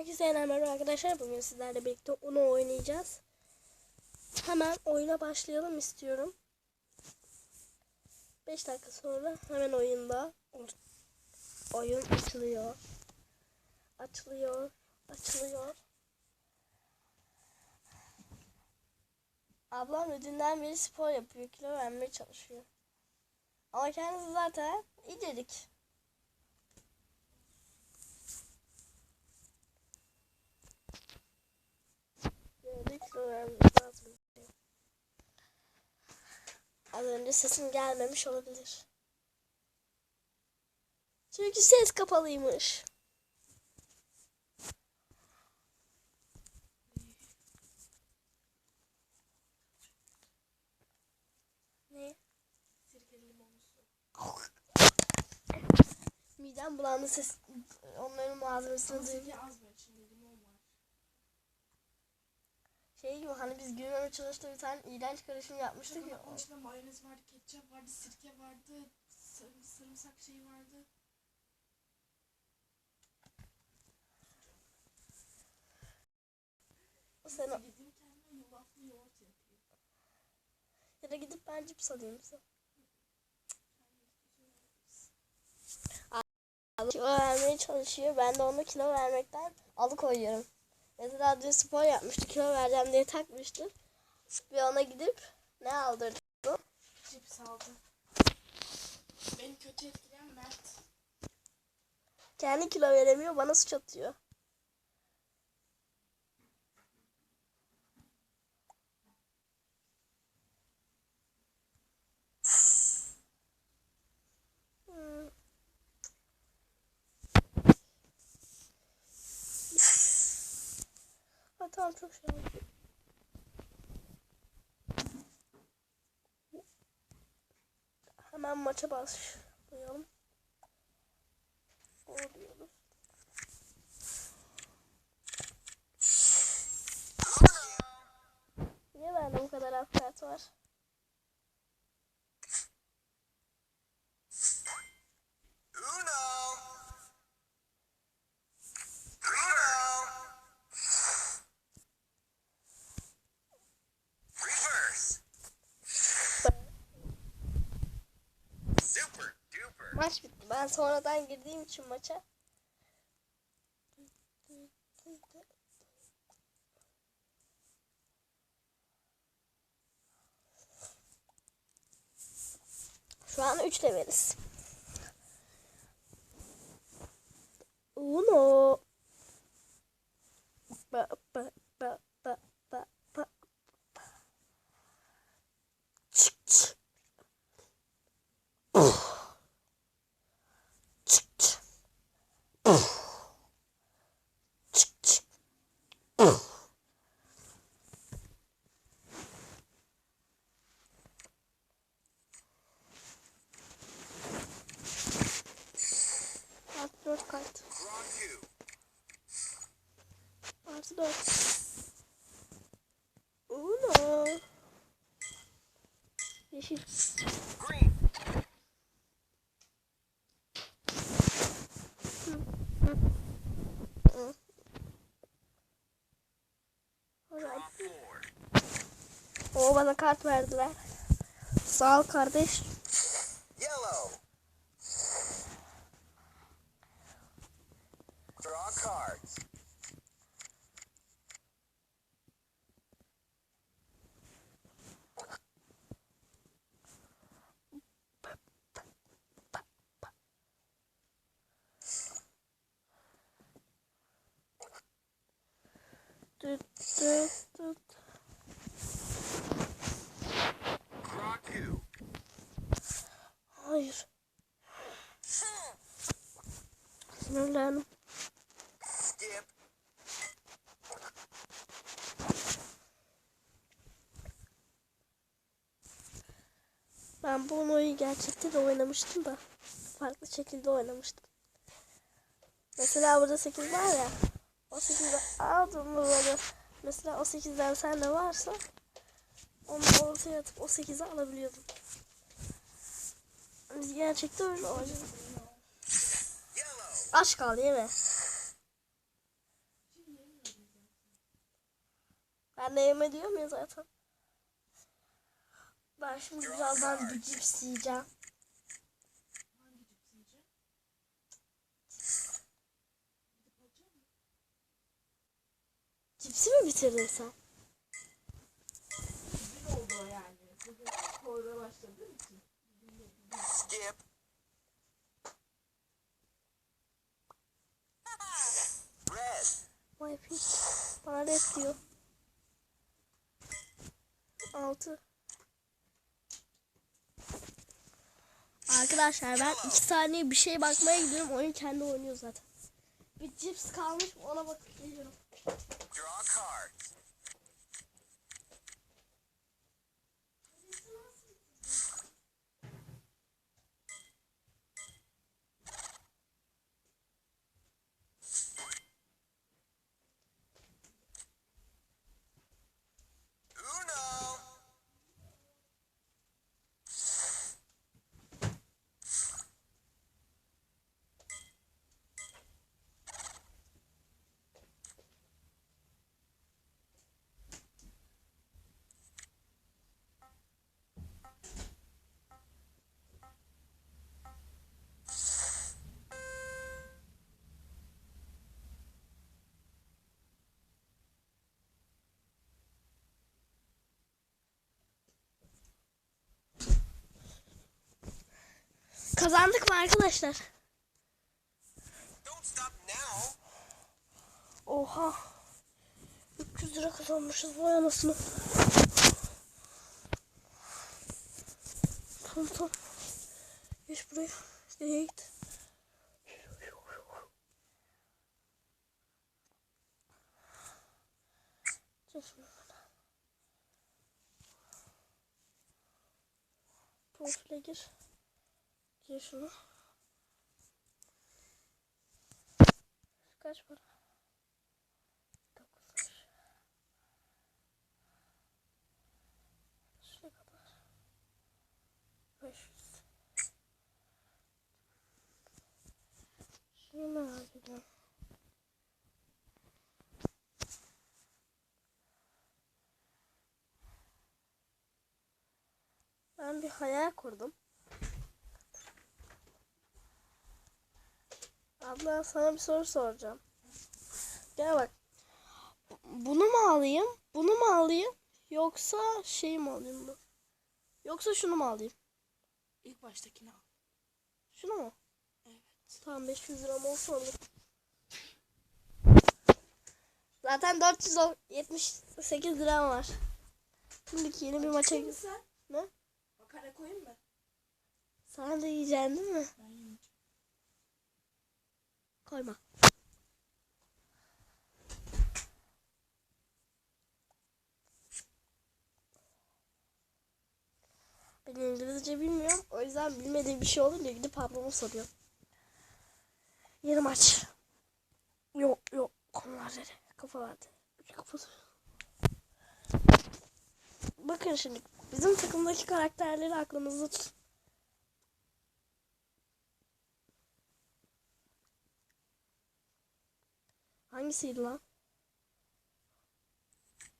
Herkese merhaba arkadaşlar. Bugün sizlerle birlikte onu oynayacağız. Hemen oyuna başlayalım istiyorum. 5 dakika sonra hemen oyunda oyun açılıyor. Açılıyor. Açılıyor. Ablam ödünden beri spor yapıyor. Kilo vermeye çalışıyor. Ama kendisi zaten incecik. Vermemiz lazım. Az önce sesim gelmemiş olabilir. Çünkü ses kapalıymış. Ne? Midem bulandı ses. Onların malzemesini duyuyor. sirke az var içinde limon var. Şey gibi hani biz gülmeme çalıştığı bir tane iğrenç karışım yapmıştık ya. Onun içinde mayonez vardı, ketçap vardı, sirke vardı, sarı- sarımsak şeyi vardı. O sen o- Gideyim kendime yulaflı yoğurt yapayım. ya da gidip ben cips alayım. Abi kilo vermeye çalışıyor. Ben de onu kilo vermekten alıkoyuyorum. Mesela dün spor yapmıştı. Kilo vereceğim diye takmıştı. Ve ona gidip ne aldırdım? Cips aldım. Beni kötü etkileyen Mert. Kendi kilo veremiyor. Bana suç atıyor. Ha, tamam çok şey oldu. Hemen maça başlayalım. Oluyoruz. Niye bende bu kadar az var? Uno. Uno. Reverse. Super duper. Maç bitti. Ben sonradan girdiğim için maça. Şu an 3 leveliz. Uno. Kart verdiler. Sağ ol kardeş. Yellow. Draw cards. Düt düt düt. Draw two. Hayır. Skip. Ben bu oyunu gerçekte de oynamıştım da. Farklı şekilde oynamıştım. Mesela burada 8 var ya. O 8'i aldım böyle. Mesela o 8'den sende varsa onu ortaya atıp o 8'i alabiliyordum. Biz gerçekten öyle oynadık. Aç kal yeme. Ben de yeme diyorum ya zaten. Ben şimdi birazdan bir cips yiyeceğim. Cipsi mi bitirdin sen? Güzel oldu o yani. Bugün sporda başladığım için. Bugün de bugün Skip. Red. Vay piç. Bana red diyor. Altı. Arkadaşlar ben iki saniye bir şey bakmaya gidiyorum. Oyun kendi oynuyor zaten. Bir cips kalmış ona bakıp geliyorum. Draw cards. Uno. Kazandık mı arkadaşlar? Oha. 300 lira kazanmışız vay anasını. Tamam tamam. Geç buraya. Nereye git? Çek şunu bana. Profile gir. Gir şunu. Kaç para? Dokuz. Şuraya kadar. Beş yüz. Şunu merak ediyorum. Ben bir hayal kurdum. Abla sana bir soru soracağım. Gel bak. Bunu mu alayım? Bunu mu alayım? Yoksa şey mi alayım bu? Yoksa şunu mu alayım? İlk baştakini al. Şunu mu? Evet. Tamam 500 lira olsa alırım. Zaten 478 liram var. Şimdiki yeni bir maça mı sen? Ne? Makara koyayım mı? Sen de yiyeceksin değil mi? Ben yemeyeceğim. Koyma. Ben İngilizce bilmiyorum. O yüzden bilmediğim bir şey olunca gidip ablama soruyorum. Yeni maç. Yok yok. Konular dedi. Kafalar dedi. Bakın şimdi. Bizim takımdaki karakterleri aklınızda tutun. Hangisiydi lan?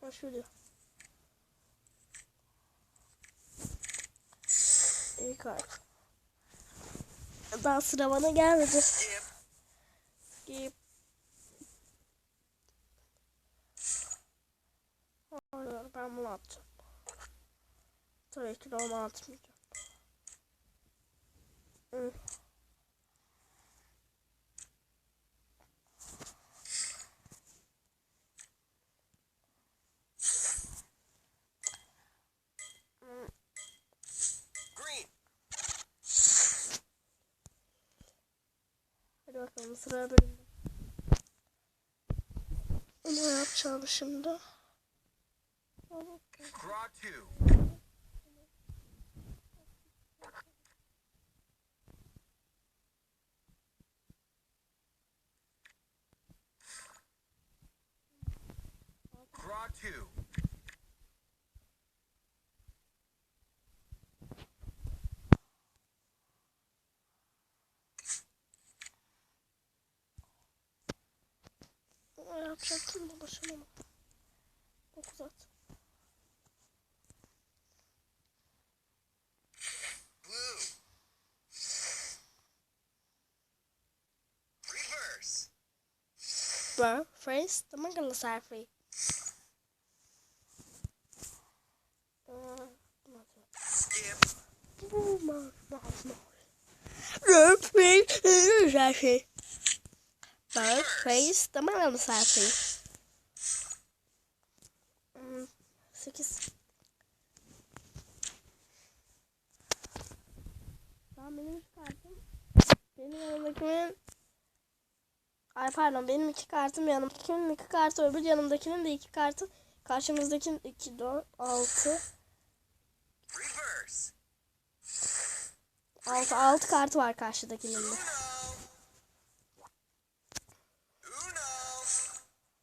Ha şuydu. İyi kart. Daha sıra bana gelmedi. Skip. Hayır ben bunu atacağım. Tabii ki de onu atmayacağım. Hı. Green. Hadi sıra benim. Ne yapacağım şimdi? Draw yapacaktım ulaşamam. 9 at. Bro, first, I'm gonna free. Skip. Oh, my, my, my. Burr, face, tamam kala sayfayı. Hmm, Sekiz. Tamam benim iki kartım. Benim yanımdakimin Ay pardon benim iki kartım yanımdakinin iki kartı öbür yanımdakinin de iki kartı. Karşımızdakinin iki, dört, altı. Reverse. Altı, altı kartı var karşıdakinin de.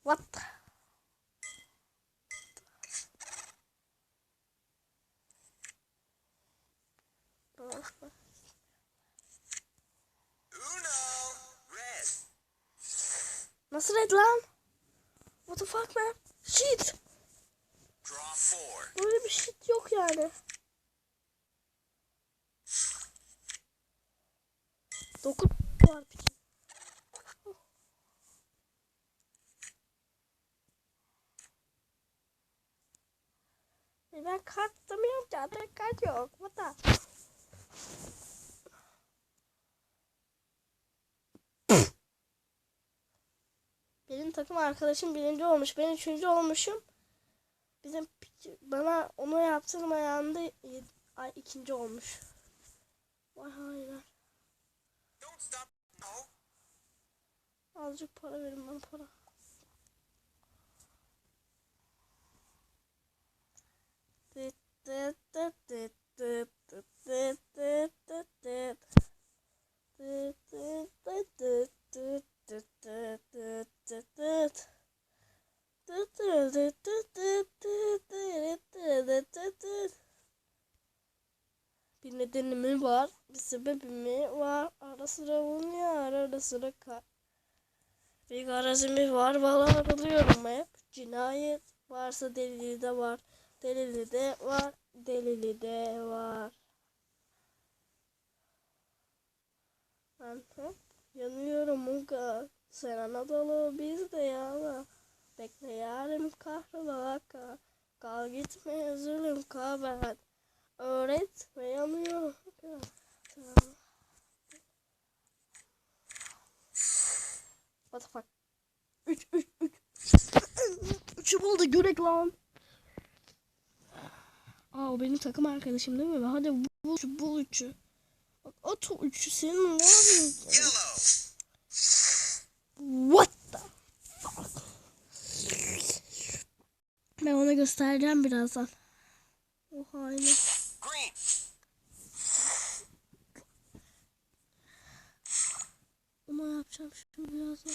Red. Nasıl red lan? What the fuck man? Shit. Draw four. Böyle bir shit yok yani. Dokuz var piçin. E Ben kart tutamıyorum ki. Zaten kart yok. The? Benim takım arkadaşım birinci olmuş. Ben üçüncü olmuşum. Bizim bana onu yaptırmayan da ay, ikinci olmuş. Vay hayır. Azıcık para verin bana para. Kar. Bir garajımı var, valla arılıyorum hep. Cinayet varsa delili de var. Delili de var, delili de var. Ben hep yanıyorum Muga. Sen Anadolu biz de yağla. Bekle yarim kahrolaka. Kal gitme zulüm kabahat. Öğret ve yanıyorum. Tamam. What the fuck? 3 3 3. 3'ü buldu görek lan. Aa o benim takım arkadaşım değil mi? Hadi bul şu bul üçü. Bak at o üçü senin var ya. Yellow. What the fuck? Ben ona göstereceğim birazdan. O haini. Green. Ona yapacağım şimdi birazdan.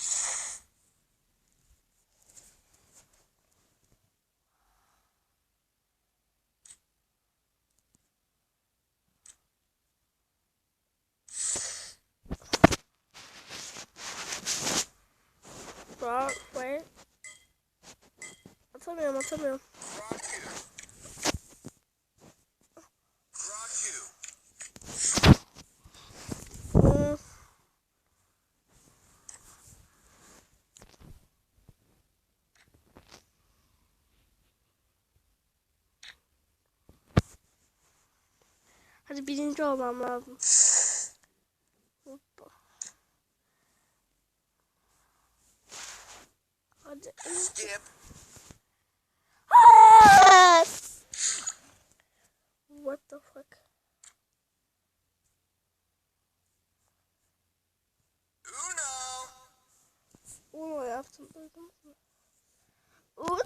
Bro, wait. Atamıyorum, atamıyorum. Hadi birinci olmam lazım. Hoppa. Hadi. Skip. What the fuck? Uno. Uno yaptım duydunuz mu? Uno.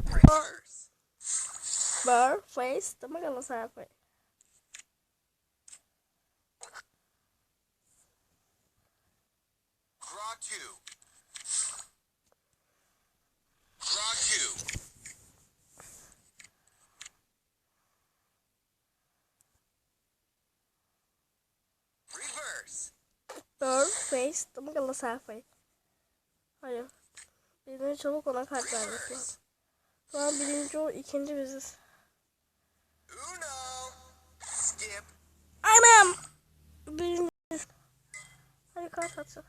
Bar, face, tamam Galatasaray face. Draw two. Draw two. Reverse. Bar, face, tamam Galatasaray face. Hayır. Benim çabuk ona kart vermek lazım. An birinci o, ikinci biziz. Uno. Skip. Anam! Birinci. Hadi kart atsın.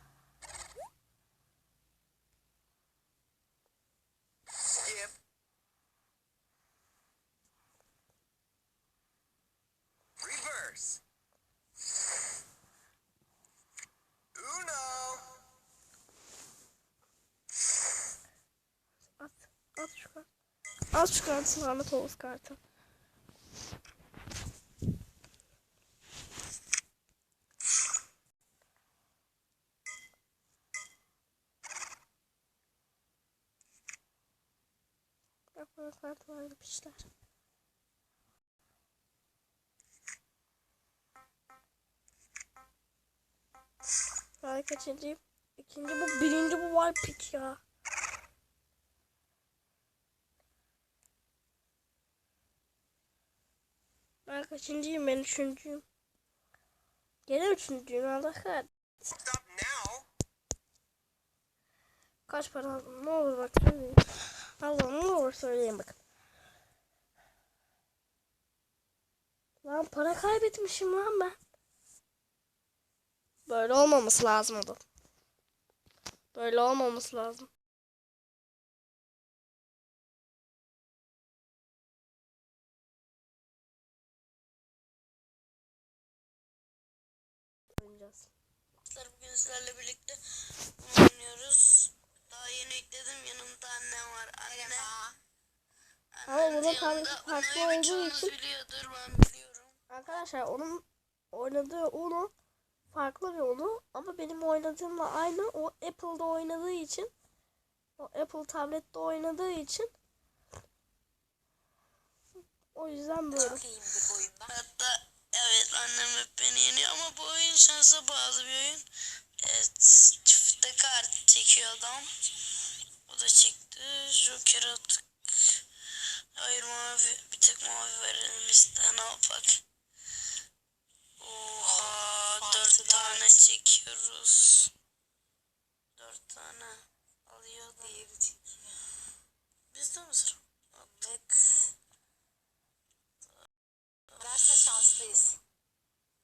Skip. Reverse. Uno. At. At şu kart. At şu kartı. Lanet olsun kartı. Bak böyle kart var yapmışlar. Ben kaçıncıyım? İkinci bu, birinci bu var pik ya. Kaçıncıyım? Ben üçüncüyüm. Gene üçüncüyüm. Allah kahretsin. Kaç para aldım? Ne olur bak söyleyin. Allah'ım ne olur söyleyin bakın. Lan para kaybetmişim lan ben. Böyle olmaması lazım da. Böyle olmaması lazım. Arkadaşlar bugün sizlerle birlikte bunu oynuyoruz. Daha yeni ekledim. Yanımda annem var. Anne. Ama yanımda. farklı olduğu için biliyordur ben biliyorum. Arkadaşlar onun oynadığı onu farklı bir onu ama benim oynadığımla aynı o Apple'da oynadığı için o Apple tablette oynadığı için o yüzden böyle. Hatta evet annem hep beni yeniyor ama bu oyun şansa bağlı bir oyun. Evet çifte kart çekiyor adam. O da çekti. Joker attık. Hayır mavi. Bir tek mavi verelim işte ne yapak. Oha dört tane çekiyoruz. Dört tane alıyor. Diğeri çekiyor. Bizde mi sıra? Evet. Derste şanslıyız.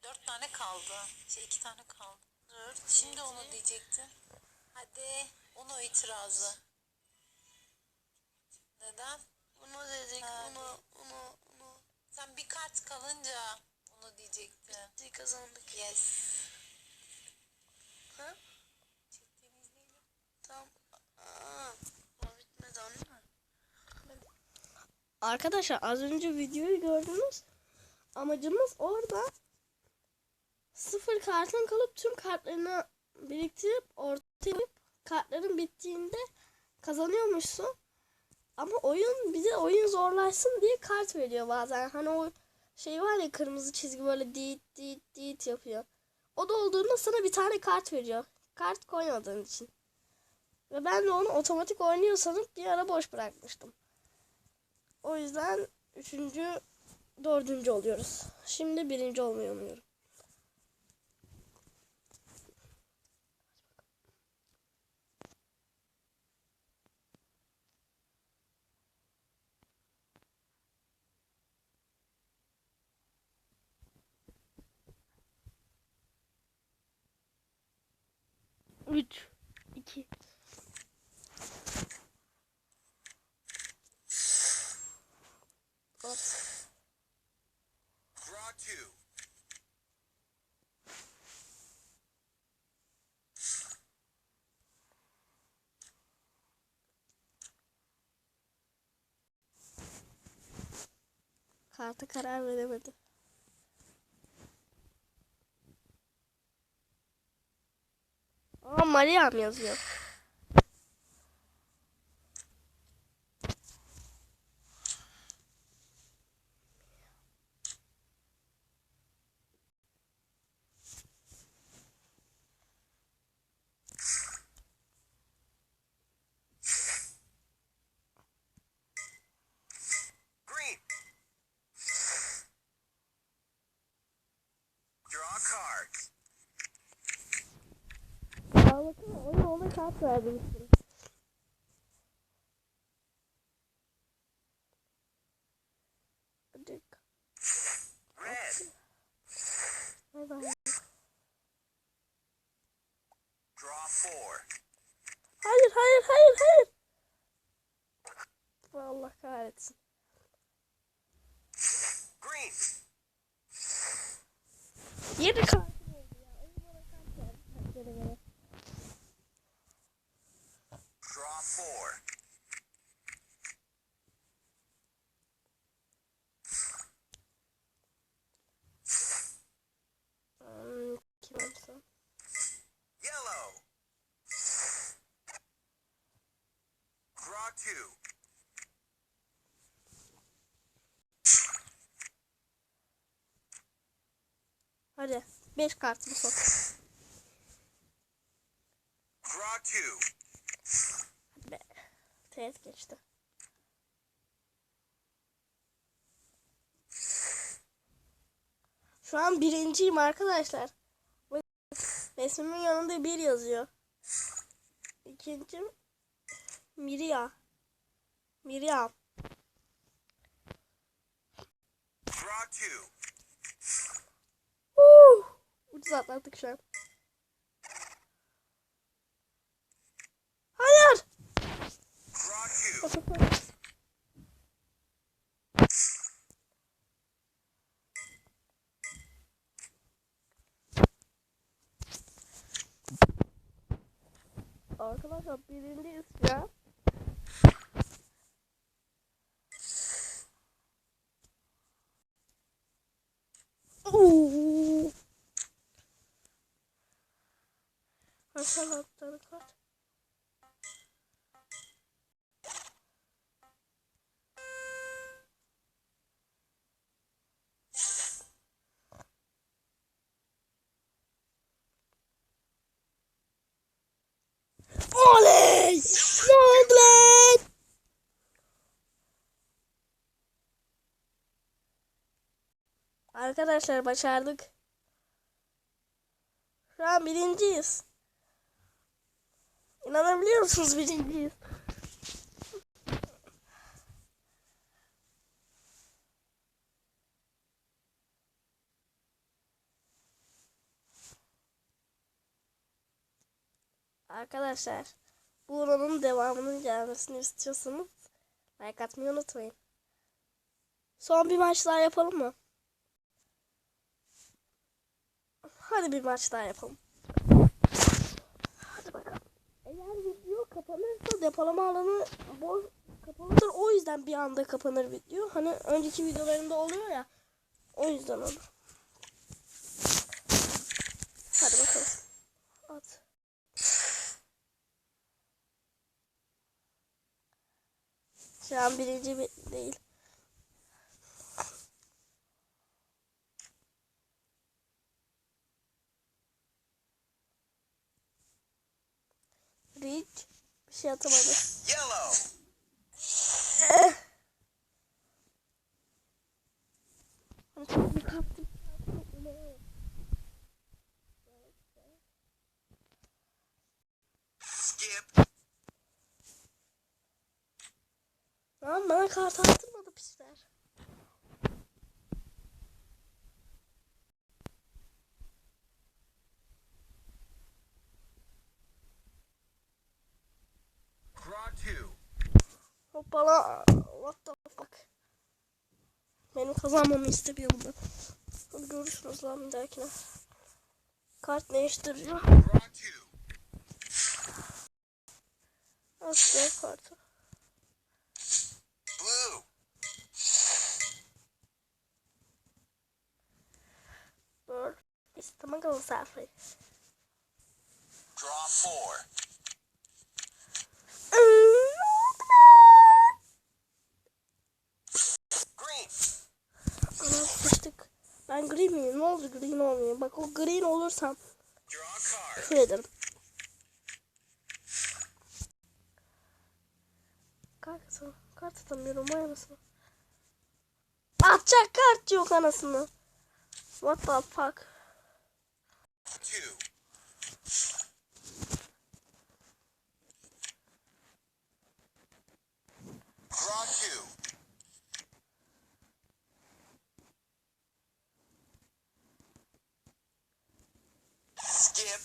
Dört tane kaldı. Şey iki tane kaldı. Dört. Şimdi onu diyecektin. Hadi onu itirazı. Neden? Bunu dedik. Ha, Bunu, bunu, bunu. Sen bir kart kalınca onu diyecektin. Bitti kazandık. Yes. Ha? Tamam. Aa, o bitmedi anne. Arkadaşlar az önce videoyu gördünüz. Amacımız orada sıfır kartın kalıp tüm kartlarını biriktirip ortaya kartların bittiğinde kazanıyormuşsun. Ama oyun bize oyun zorlaşsın diye kart veriyor bazen. Hani o şey var ya kırmızı çizgi böyle dit dit dit yapıyor. O da olduğunda sana bir tane kart veriyor. Kart koymadığın için. Ve ben de onu otomatik oynuyor sanıp bir ara boş bırakmıştım. O yüzden üçüncü, dördüncü oluyoruz. Şimdi birinci olmayı umuyorum. Üç, iki. Hop. Draw two. Karta karar veremedim. Mariam yazıyor. Draw cards. Oh, look at kart vermiştim. Bay bay. Hayır hayır hayır hayır. Allah kahretsin. Green. Draw four. Kim olsa. Yellow. Draw two. Hadi. Beş kartımı sok. Draw two. Hadi be. Teğet geçti. Şu an birinciyim arkadaşlar. Bak, Resmimin yanında bir yazıyor. İkincim Miria. Miriam. Draw two. Uh! Ucuz atlattık şu an. Hayır. Draw two. Arkadaşlar birinciyiz ya. Oo. Hasan atları kart. Oley! Ne oldu lan? Arkadaşlar başardık. Şu an birinciyiz. İnanabiliyor musunuz birinciyiz? Arkadaşlar bu oranın devamının gelmesini istiyorsanız like atmayı unutmayın. Son bir maç daha yapalım mı? Hadi bir maç daha yapalım. Hadi bakalım. Eğer video kapanırsa depolama alanı boş kapalıdır. O yüzden bir anda kapanır video. Hani önceki videolarımda oluyor ya. O yüzden olur. Hadi bakalım. At. Şu an birinci bir- Rick bir şey atamadı. Lan bana kart attırmadı pisler. Draw two. Hoppala. What the fuck. Benim kazanmamı istemiyor bunu. Hadi görüşürüz lan bir dahakine. Kart two. Asya kartı. Bird. İsteme kalı selfie. Draw four. Ben green miyim? Ne oldu green olmayayım? Bak o green olursam küfür ederim. Kart atalım. Kart atamıyorum. Vay anasını. Atacak kart yok anasını. What the fuck? Two. Draw two. Skip.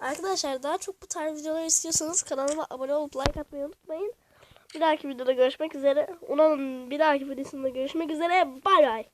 Arkadaşlar daha çok bu tarz videolar istiyorsanız kanalıma abone olup like atmayı unutmayın. Bir dahaki videoda görüşmek üzere. Umarım bir dahaki videosunda görüşmek üzere. Bay bay.